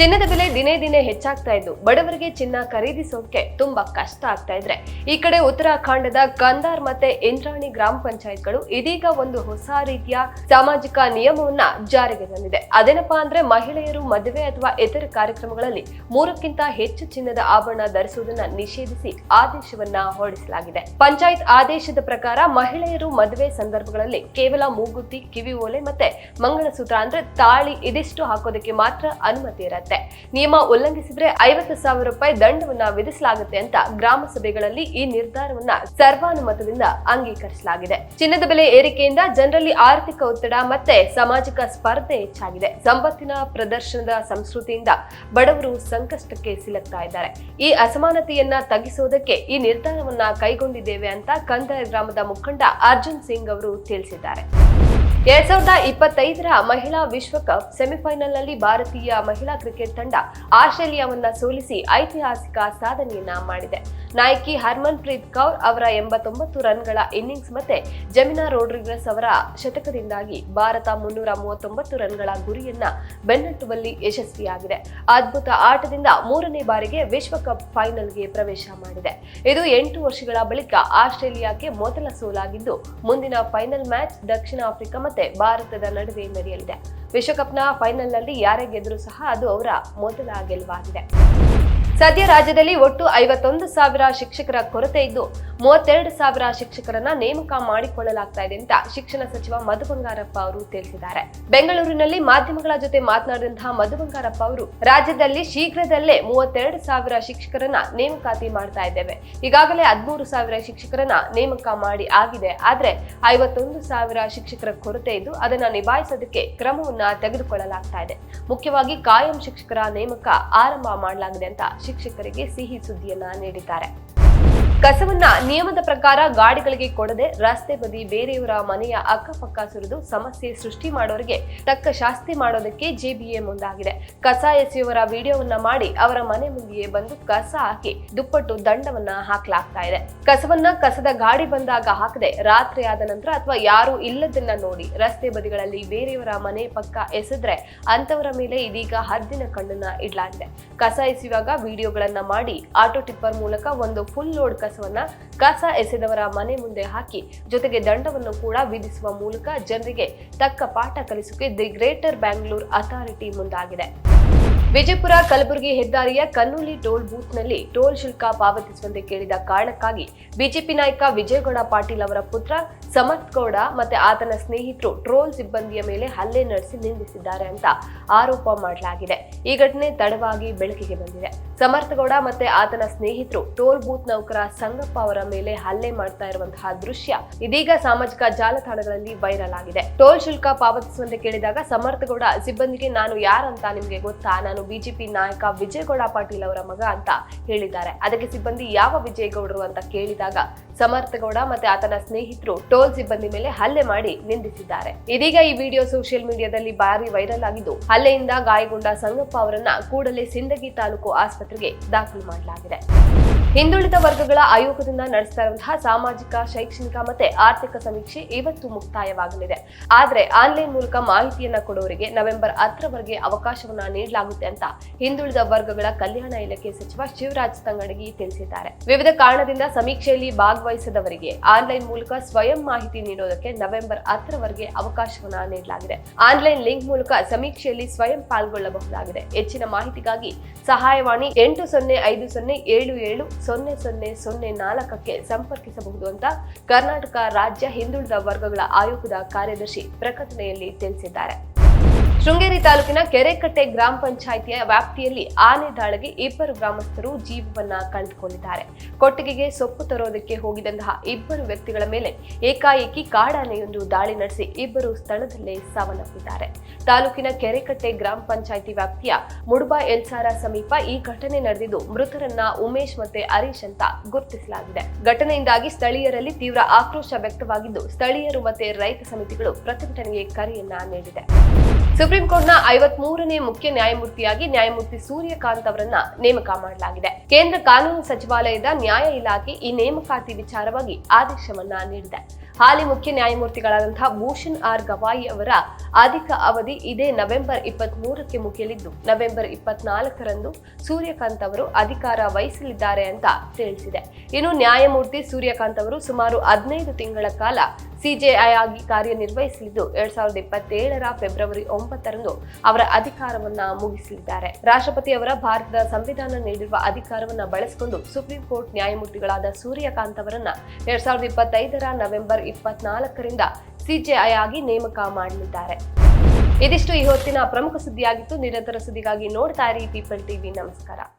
ಚಿನ್ನದ ಬೆಲೆ ದಿನೇ ದಿನೇ ಹೆಚ್ಚಾಗ್ತಾ ಇದ್ದು ಬಡವರಿಗೆ ಚಿನ್ನ ಖರೀದಿಸೋಕೆ ತುಂಬಾ ಕಷ್ಟ ಆಗ್ತಾ ಇದ್ರೆ. ಈ ಕಡೆ ಉತ್ತರಾಖಂಡದ ಕಂದಾರ್ ಮತ್ತೆ ಇಂದ್ರಾಣಿ ಗ್ರಾಮ ಪಂಚಾಯತ್ಗಳು ಇದೀಗ ಒಂದು ಹೊಸ ರೀತಿಯ ಸಾಮಾಜಿಕ ನಿಯಮವನ್ನ ಜಾರಿಗೆ ತಂದಿದೆ. ಅದೇನಪ್ಪಾ ಅಂದ್ರೆ ಮಹಿಳೆಯರು ಮದುವೆ ಅಥವಾ ಇತರ ಕಾರ್ಯಕ್ರಮಗಳಲ್ಲಿ ಮೂರಕ್ಕಿಂತ ಹೆಚ್ಚು ಚಿನ್ನದ ಆಭರಣ ಧರಿಸುವುದನ್ನ ನಿಷೇಧಿಸಿ ಆದೇಶವನ್ನ ಹೊರಡಿಸಲಾಗಿದೆ. ಪಂಚಾಯತ್ ಆದೇಶದ ಪ್ರಕಾರ ಮಹಿಳೆಯರು ಮದುವೆ ಸಂದರ್ಭಗಳಲ್ಲಿ ಕೇವಲ ಮೂಗುತಿ, ಕಿವಿ ಓಲೆ ಮತ್ತೆ ಮಂಗಳಸೂತ್ರ ಅಂದ್ರೆ ತಾಳಿ ಇದಿಷ್ಟು ಹಾಕೋದಕ್ಕೆ ಮಾತ್ರ ಅನುಮತಿ ಇರುತ್ತೆ. ನಿಯಮ ಉಲ್ಲಂಘಿಸಿದ್ರೆ ಐವತ್ತು ಸಾವಿರ ರೂಪಾಯಿ ದಂಡವನ್ನ ವಿಧಿಸಲಾಗುತ್ತೆ ಅಂತ ಗ್ರಾಮ ಸಭೆಗಳಲ್ಲಿ ಈ ನಿರ್ಧಾರವನ್ನ ಸರ್ವಾನುಮತದಿಂದ ಅಂಗೀಕರಿಸಲಾಗಿದೆ. ಚಿನ್ನದ ಬೆಲೆ ಏರಿಕೆಯಿಂದ ಜನರಲ್ಲಿ ಆರ್ಥಿಕ ಒತ್ತಡ ಮತ್ತೆ ಸಾಮಾಜಿಕ ಸ್ಪರ್ಧೆ ಹೆಚ್ಚಾಗಿದೆ. ಸಂಪತ್ತಿನ ಪ್ರದರ್ಶನದ ಸಂಸ್ಕೃತಿಯಿಂದ ಬಡವರು ಸಂಕಷ್ಟಕ್ಕೆ ಸಿಲುಕ್ತಾ ಇದ್ದಾರೆ. ಈ ಅಸಮಾನತೆಯನ್ನ ತಗ್ಗಿಸುವುದಕ್ಕೆ ಈ ನಿರ್ಧಾರವನ್ನ ಕೈಗೊಂಡಿದ್ದೇವೆ ಅಂತ ಕಂದಾಯ ಗ್ರಾಮದ ಮುಖಂಡ ಅರ್ಜುನ್ ಸಿಂಗ್ ಅವರು ತಿಳಿಸಿದ್ದಾರೆ. ಎರಡ್ ಸಾವಿರದ ಇಪ್ಪತ್ತೈದರ ಮಹಿಳಾ ವಿಶ್ವಕಪ್ ಸೆಮಿಫೈನಲ್ನಲ್ಲಿ ಭಾರತೀಯ ಮಹಿಳಾ ಕ್ರಿಕೆಟ್ ತಂಡ ಆಸ್ಟ್ರೇಲಿಯಾವನ್ನ ಸೋಲಿಸಿ ಐತಿಹಾಸಿಕ ಸಾಧನೆಯನ್ನ ಮಾಡಿದೆ. ನಾಯಕಿ ಹರ್ಮನ್ ಪ್ರೀತ್ ಕೌರ್ ಅವರ ಎಂಬತ್ತೊಂಬತ್ತು ರನ್ಗಳ ಇನ್ನಿಂಗ್ಸ್ ಮತ್ತೆ ಜಮಿನಾ ರೋಡ್ರಿಗಸ್ ಅವರ ಶತಕದಿಂದಾಗಿ ಭಾರತ ಮುನ್ನೂರ ಮೂವತ್ತೊಂಬತ್ತು ರನ್ಗಳ ಗುರಿಯನ್ನ ಬೆನ್ನಟ್ಟುವಲ್ಲಿ ಯಶಸ್ವಿಯಾಗಿದೆ. ಅದ್ಭುತ ಆಟದಿಂದ ಮೂರನೇ ಬಾರಿಗೆ ವಿಶ್ವಕಪ್ ಫೈನಲ್ಗೆ ಪ್ರವೇಶ ಮಾಡಿದೆ. ಇದು ಎಂಟು ವರ್ಷಗಳ ಬಳಿಕ ಆಸ್ಟ್ರೇಲಿಯಾಕ್ಕೆ ಮೊದಲ ಸೋಲಾಗಿದ್ದು, ಮುಂದಿನ ಫೈನಲ್ ಮ್ಯಾಚ್ ದಕ್ಷಿಣ ಆಫ್ರಿಕಾ ಮತ್ತೆ ಭಾರತದ ನಡುವೆ ನಡೆಯಲಿದೆ. ವಿಶ್ವಕಪ್ನ ಫೈನಲ್ನಲ್ಲಿ ಯಾರೇ ಗೆದ್ರು ಸಹ ಅದು ಅವರ ಮೊದಲ ಗೆಲುವಾಗಿದೆ. ಸದ್ಯ ರಾಜ್ಯದಲ್ಲಿ ಒಟ್ಟು ಐವತ್ತೊಂದು ಸಾವಿರ ಶಿಕ್ಷಕರ ಕೊರತೆ ಇದ್ದು ಮೂವತ್ತೆರಡು ಸಾವಿರ ಶಿಕ್ಷಕರನ್ನ ನೇಮಕ ಮಾಡಿಕೊಳ್ಳಲಾಗ್ತಾ ಇದೆ ಅಂತ ಶಿಕ್ಷಣ ಸಚಿವ ಮಧು ಬಂಗಾರಪ್ಪ ಅವರು ತಿಳಿಸಿದ್ದಾರೆ. ಬೆಂಗಳೂರಿನಲ್ಲಿ ಮಾಧ್ಯಮಗಳ ಜೊತೆ ಮಾತನಾಡಿದಂತಹ ಮಧು ಬಂಗಾರಪ್ಪ ಅವರು, ರಾಜ್ಯದಲ್ಲಿ ಶೀಘ್ರದಲ್ಲೇ ಮೂವತ್ತೆರಡು ಸಾವಿರ ಶಿಕ್ಷಕರನ್ನ ನೇಮಕಾತಿ ಮಾಡ್ತಾ ಇದ್ದೇವೆ. ಈಗಾಗಲೇ ಹದಿಮೂರು ಸಾವಿರ ಶಿಕ್ಷಕರನ್ನ ನೇಮಕ ಮಾಡಿ ಆಗಿದೆ. ಆದ್ರೆ ಐವತ್ತೊಂದು ಸಾವಿರ ಶಿಕ್ಷಕರ ಕೊರತೆ ಇದ್ದು ಅದನ್ನ ನಿಭಾಯಿಸೋದಕ್ಕೆ ಕ್ರಮವನ್ನ ತೆಗೆದುಕೊಳ್ಳಲಾಗ್ತಾ ಇದೆ. ಮುಖ್ಯವಾಗಿ ಕಾಯಂ ಶಿಕ್ಷಕರ ನೇಮಕ ಆರಂಭ ಮಾಡಲಾಗಿದೆ ಅಂತ ಶಿಕ್ಷಕರಿಗೆ ಸಿಹಿ ಸುದ್ದಿಯನ್ನ ನೀಡಿದ್ದಾರೆ. ಕಸವನ್ನ ನಿಯಮದ ಪ್ರಕಾರ ಗಾಡಿಗಳಿಗೆ ಕೊಡದೆ ರಸ್ತೆ ಬದಿ ಬೇರೆಯವರ ಮನೆಯ ಅಕ್ಕಪಕ್ಕ ಸುರಿದು ಸಮಸ್ಯೆ ಸೃಷ್ಟಿ ಮಾಡೋರಿಗೆ ತಕ್ಕ ಶಾಸ್ತಿ ಮಾಡೋದಕ್ಕೆ ಜೆಬಿಎ ಮುಂದಾಗಿದೆ. ಕಸ ಎಸೆಯುವರ ವಿಡಿಯೋವನ್ನ ಮಾಡಿ ಅವರ ಮನೆ ಮುಂದೆಯೇ ಬಂದು ಕಸ ಹಾಕಿ ದುಪ್ಪಟ್ಟು ದಂಡವನ್ನ ಹಾಕಲಾಗ್ತಾ ಇದೆ. ಕಸವನ್ನ ಕಸದ ಗಾಡಿ ಬಂದಾಗ ಹಾಕದೆ ರಾತ್ರಿ ಆದ ನಂತರ ಅಥವಾ ಯಾರು ಇಲ್ಲದನ್ನ ನೋಡಿ ರಸ್ತೆ ಬದಿಗಳಲ್ಲಿ ಬೇರೆಯವರ ಮನೆ ಪಕ್ಕ ಎಸೆದ್ರೆ ಅಂತವರ ಮೇಲೆ ಇದೀಗ ಹದ್ದಿನ ಕಣ್ಣನ್ನ ಇಡಲಾಗಿದೆ. ಕಸ ಎಸೆಯುವಾಗ ವಿಡಿಯೋಗಳನ್ನ ಮಾಡಿ ಆಟೋ ಟಿಪ್ಪರ್ ಮೂಲಕ ಒಂದು ಫುಲ್ ಲೋಡ್ ಕಸವನ್ನ ಕಸ ಎಸೆದವರ ಮನೆ ಮುಂದೆ ಹಾಕಿ ಜೊತೆಗೆ ದಂಡವನ್ನು ಕೂಡ ವಿಧಿಸುವ ಮೂಲಕ ಜನರಿಗೆ ತಕ್ಕ ಪಾಠ ಕಲಿಸೋಕೆ ದಿ ಗ್ರೇಟರ್ ಬ್ಯಾಂಗ್ಳೂರ್ ಅಥಾರಿಟಿ ಮುಂದಾಗಿದೆ. ವಿಜಯಪುರ ಕಲಬುರಗಿ ಹೆದ್ದಾರಿಯ ಕನ್ನೂಲಿ ಟೋಲ್ ಬೂತ್ನಲ್ಲಿ ಟೋಲ್ ಶುಲ್ಕ ಪಾವತಿಸುವಂತೆ ಕೇಳಿದ ಕಾರಣಕ್ಕಾಗಿ ಬಿಜೆಪಿ ನಾಯಕ ವಿಜಯಗೌಡ ಪಾಟೀಲ್ ಅವರ ಪುತ್ರ ಸಮರ್ಥ್ ಗೌಡ ಮತ್ತೆ ಆತನ ಸ್ನೇಹಿತರು ಟ್ರೋಲ್ ಸಿಬ್ಬಂದಿಯ ಮೇಲೆ ಹಲ್ಲೆ ನಡೆಸಿ ನಿಂದಿಸಿದ್ದಾರೆ ಅಂತ ಆರೋಪ ಮಾಡಲಾಗಿದೆ. ಈ ಘಟನೆ ತಡವಾಗಿ ಬೆಳಕಿಗೆ ಬಂದಿದೆ. ಸಮರ್ಥ ಗೌಡ ಮತ್ತೆ ಆತನ ಸ್ನೇಹಿತರು ಟೋಲ್ ಬೂತ್ ನೌಕರ ಸಂಗಪ್ಪ ಅವರ ಮೇಲೆ ಹಲ್ಲೆ ಮಾಡ್ತಾ ಇರುವಂತಹ ದೃಶ್ಯ ಇದೀಗ ಸಾಮಾಜಿಕ ಜಾಲತಾಣಗಳಲ್ಲಿ ವೈರಲ್ ಆಗಿದೆ. ಟೋಲ್ ಶುಲ್ಕ ಪಾವತಿಸುವಂತೆ ಕೇಳಿದಾಗ ಸಮರ್ಥ ಗೌಡ ಸಿಬ್ಬಂದಿಗೆ ನಾನು ಯಾರಂತ ನಿಮಗೆ ಗೊತ್ತಾ? ನಾನು ಬಿಜೆಪಿ ನಾಯಕ ವಿಜಯಗೌಡ ಪಾಟೀಲ್ ಅವರ ಮಗ ಅಂತ ಹೇಳಿದ್ದಾರೆ. ಅದಕ್ಕೆ ಸಿಬ್ಬಂದಿ ಯಾವ ವಿಜಯಗೌಡರು ಅಂತ ಕೇಳಿದಾಗ ಸಮರ್ಥಗೌಡ ಮತ್ತೆ ಆತನ ಸ್ನೇಹಿತರು ಟೋಲ್ ಸಿಬ್ಬಂದಿ ಮೇಲೆ ಹಲ್ಲೆ ಮಾಡಿ ನಿಂದಿಸಿದ್ದಾರೆ. ಇದೀಗ ಈ ವಿಡಿಯೋ ಸೋಷಿಯಲ್ ಮೀಡಿಯಾದಲ್ಲಿ ಭಾರಿ ವೈರಲ್ ಆಗಿದ್ದು, ಹಲ್ಲೆಯಿಂದ ಗಾಯಗೊಂಡ ಸಂಗಪ್ಪ ಅವರನ್ನ ಕೂಡಲೇ ಸಿಂದಗಿ ತಾಲೂಕು ಆಸ್ಪತ್ರೆಗೆ ದಾಖಲು ಮಾಡಲಾಗಿದೆ. ಹಿಂದುಳಿದ ವರ್ಗಗಳ ಆಯೋಗದಿಂದ ನಡೆಸ್ತಾ ಇರುವಂತಹ ಸಾಮಾಜಿಕ, ಶೈಕ್ಷಣಿಕ ಮತ್ತೆ ಆರ್ಥಿಕ ಸಮೀಕ್ಷೆ ಇವತ್ತು ಮುಕ್ತಾಯವಾಗಲಿದೆ. ಆದ್ರೆ ಆನ್ಲೈನ್ ಮೂಲಕ ಮಾಹಿತಿಯನ್ನ ಕೊಡೋರಿಗೆ ನವೆಂಬರ್ ಹತ್ತರವರೆಗೆ ಅವಕಾಶವನ್ನ ನೀಡಲಾಗುತ್ತೆ ಅಂತ ಹಿಂದುಳಿದ ವರ್ಗಗಳ ಕಲ್ಯಾಣ ಇಲಾಖೆ ಸಚಿವ ಶಿವರಾಜ್ ತಂಗಡಗಿ ತಿಳಿಸಿದ್ದಾರೆ. ವಿವಿಧ ಕಾರಣದಿಂದ ಸಮೀಕ್ಷೆಯಲ್ಲಿ ಭಾಗವಹಿಸದವರಿಗೆ ಆನ್ಲೈನ್ ಮೂಲಕ ಸ್ವಯಂ ಮಾಹಿತಿ ನೀಡೋದಕ್ಕೆ ನವೆಂಬರ್ ಹತ್ತರವರೆಗೆ ಅವಕಾಶವನ್ನ ನೀಡಲಾಗಿದೆ. ಆನ್ಲೈನ್ ಲಿಂಕ್ ಮೂಲಕ ಸಮೀಕ್ಷೆಯಲ್ಲಿ ಸ್ವಯಂ ಪಾಲ್ಗೊಳ್ಳಬಹುದಾಗಿದೆ. ಹೆಚ್ಚಿನ ಮಾಹಿತಿಗಾಗಿ ಸಹಾಯವಾಣಿ ಎಂಟು ಸೊನ್ನೆ ಐದು ಸೊನ್ನೆ ಏಳು ಏಳು ಸೊನ್ನೆ ಸೊನ್ನೆ ಸೊನ್ನೆ ನಾಲ್ಕಕ್ಕೆ ಸಂಪರ್ಕಿಸಬಹುದು ಅಂತ ಕರ್ನಾಟಕ ರಾಜ್ಯ ಹಿಂದುಳಿದ ವರ್ಗಗಳ ಆಯೋಗದ ಕಾರ್ಯದರ್ಶಿ ಪ್ರಕಟಣೆಯಲ್ಲಿ ತಿಳಿಸಿದ್ದಾರೆ. ಶೃಂಗೇರಿ ತಾಲೂಕಿನ ಕೆರೆಕಟ್ಟೆ ಗ್ರಾಮ ಪಂಚಾಯಿತಿಯ ವ್ಯಾಪ್ತಿಯಲ್ಲಿ ಆನೆ ದಾಳಿಗೆ ಇಬ್ಬರು ಗ್ರಾಮಸ್ಥರು ಜೀವವನ್ನ ಕಳೆದುಕೊಂಡಿದ್ದಾರೆ. ಕೊಟ್ಟಿಗೆಗೆ ಸೊಪ್ಪು ತರೋದಕ್ಕೆ ಹೋಗಿದಂತಹ ಇಬ್ಬರು ವ್ಯಕ್ತಿಗಳ ಮೇಲೆ ಏಕಾಏಕಿ ಕಾಡಾನೆಯೊಂದು ದಾಳಿ ನಡೆಸಿ ಇಬ್ಬರು ಸ್ಥಳದಲ್ಲೇ ಸಾವನ್ನಪ್ಪಿದ್ದಾರೆ. ತಾಲೂಕಿನ ಕೆರೆಕಟ್ಟೆ ಗ್ರಾಮ ಪಂಚಾಯಿತಿ ವ್ಯಾಪ್ತಿಯ ಮುಡುಬಾ ಎಲ್ಸಾರ ಸಮೀಪ ಈ ಘಟನೆ ನಡೆದಿದ್ದು, ಮೃತರನ್ನ ಉಮೇಶ್ ಮತ್ತೆ ಹರೀಶ್ ಅಂತ ಗುರುತಿಸಲಾಗಿದೆ. ಘಟನೆಯಿಂದಾಗಿ ಸ್ಥಳೀಯರಲ್ಲಿ ತೀವ್ರ ಆಕ್ರೋಶ ವ್ಯಕ್ತವಾಗಿದ್ದು, ಸ್ಥಳೀಯರು ಮತ್ತೆ ರೈತ ಸಮಿತಿಗಳು ಪ್ರತಿಭಟನೆಗೆ ಕರೆಯನ್ನ ನೀಡಿದೆ. ಸುಪ್ರೀಂ ಕೋರ್ಟ್ನ ಐವತ್ ಮೂರನೇ ಮುಖ್ಯ ನ್ಯಾಯಮೂರ್ತಿಯಾಗಿ ನ್ಯಾಯಮೂರ್ತಿ ಸೂರ್ಯಕಾಂತ್ ಅವರನ್ನ ನೇಮಕ ಮಾಡಲಾಗಿದೆ. ಕೇಂದ್ರ ಕಾನೂನು ಸಚಿವಾಲಯದ ನ್ಯಾಯ ಇಲಾಖೆ ಈ ನೇಮಕಾತಿ ವಿಚಾರವಾಗಿ ಆದೇಶವನ್ನ ನೀಡಿದೆ. ಹಾಲಿ ಮುಖ್ಯ ನ್ಯಾಯಮೂರ್ತಿಗಳಾದಂತಹ ಭೂಷಣ್ ಆರ್ ಗವಾಯಿ ಅವರ ಅಧಿಕ ಅವಧಿ ಇದೇ ನವೆಂಬರ್ ಇಪ್ಪತ್ತ್ ಮೂರಕ್ಕೆ ಮುಗಿಯಲಿದ್ದು, ನವೆಂಬರ್ ಇಪ್ಪತ್ನಾಲ್ಕರಂದು ಸೂರ್ಯಕಾಂತ್ ಅವರು ಅಧಿಕಾರ ವಹಿಸಲಿದ್ದಾರೆ ಅಂತ ತಿಳಿಸಿದೆ. ಇನ್ನು ನ್ಯಾಯಮೂರ್ತಿ ಸೂರ್ಯಕಾಂತ್ ಅವರು ಸುಮಾರು ಹದಿನೈದು ತಿಂಗಳ ಕಾಲ ಸಿಜೆಐ ಆಗಿ ಕಾರ್ಯನಿರ್ವಹಿಸಲಿದ್ದು, ಎರಡ್ ಸಾವಿರದ ಇಪ್ಪತ್ತೇಳರ ಫೆಬ್ರವರಿ ಒಂಬತ್ತರಂದು ಅವರ ಅಧಿಕಾರವನ್ನ ಮುಗಿಸಲಿದ್ದಾರೆ. ರಾಷ್ಟ್ರಪತಿ ಅವರ ಭಾರತದ ಸಂವಿಧಾನ ನೀಡಿರುವ ಅಧಿಕಾರವನ್ನ ಬಳಸಿಕೊಂಡು ಸುಪ್ರೀಂ ಕೋರ್ಟ್ ನ್ಯಾಯಮೂರ್ತಿಗಳಾದ ಸೂರ್ಯಕಾಂತ್ ಅವರನ್ನ ಎರಡ್ ಸಾವಿರದ ಇಪ್ಪತ್ತೈದರ ನವೆಂಬರ್ ಇಪ್ಪತ್ನಾಲ್ಕರಿಂದ ಸಿಜೆಐ ಆಗಿ ನೇಮಕ ಮಾಡಲಿದ್ದಾರೆ. ಇದಿಷ್ಟು ಈ ಹೊತ್ತಿನ ಪ್ರಮುಖ ಸುದ್ದಿಯಾಗಿತ್ತು. ನಿರಂತರ ಸುದ್ದಿಗಾಗಿ ನೋಡ್ತಾ ಇರಿ ಪೀಪಲ್ ಟಿವಿ ನಮಸ್ಕಾರ.